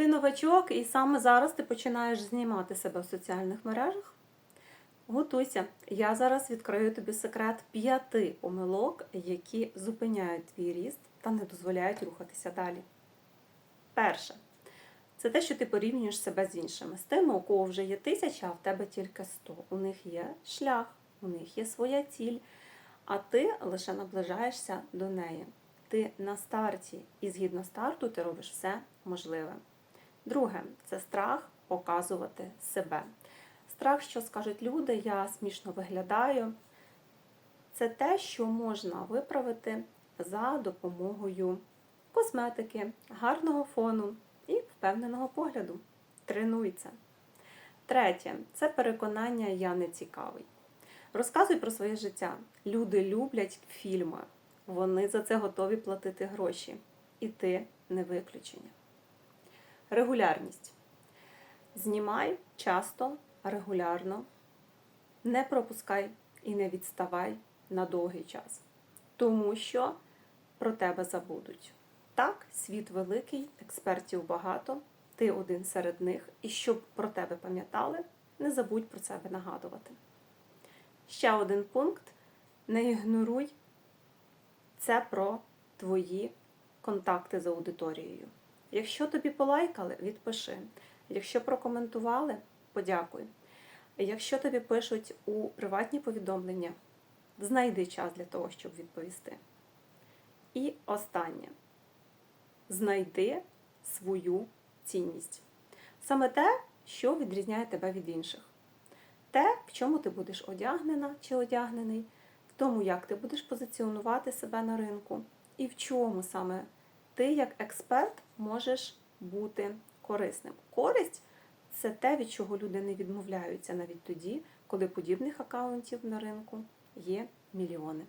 Ти новачок, і саме зараз ти починаєш знімати себе в соціальних мережах. Готуйся. Я зараз відкрию тобі секрет п'яти помилок, які зупиняють твій ріст та не дозволяють рухатися далі. Перше. Це те, що ти порівнюєш себе з іншими, з тими, у кого вже є тисяча, а в тебе тільки сто. У них є шлях, у них є своя ціль, а ти лише наближаєшся до неї. Ти на старті, і згідно старту ти робиш все можливе. Друге це страх показувати себе. Страх, що скажуть люди, я смішно виглядаю. Це те, що можна виправити за допомогою косметики, гарного фону і впевненого погляду. Тренуй це. Третє це переконання я не цікавий. Розказуй про своє життя. Люди люблять фільми, вони за це готові платити гроші. І ти не виключення. Регулярність. Знімай часто, регулярно. Не пропускай і не відставай на довгий час. Тому що про тебе забудуть. Так, світ великий, експертів багато, ти один серед них, і щоб про тебе пам'ятали, не забудь про себе нагадувати. Ще один пункт: не ігноруй це про твої контакти з аудиторією. Якщо тобі полайкали, відпиши. Якщо прокоментували, подякуй. Якщо тобі пишуть у приватні повідомлення, знайди час для того, щоб відповісти. І останнє знайди свою цінність. Саме те, що відрізняє тебе від інших. Те, в чому ти будеш одягнена чи одягнений, в тому, як ти будеш позиціонувати себе на ринку, і в чому саме ти, як експерт, можеш бути корисним. Користь це те, від чого люди не відмовляються навіть тоді, коли подібних акаунтів на ринку є мільйони.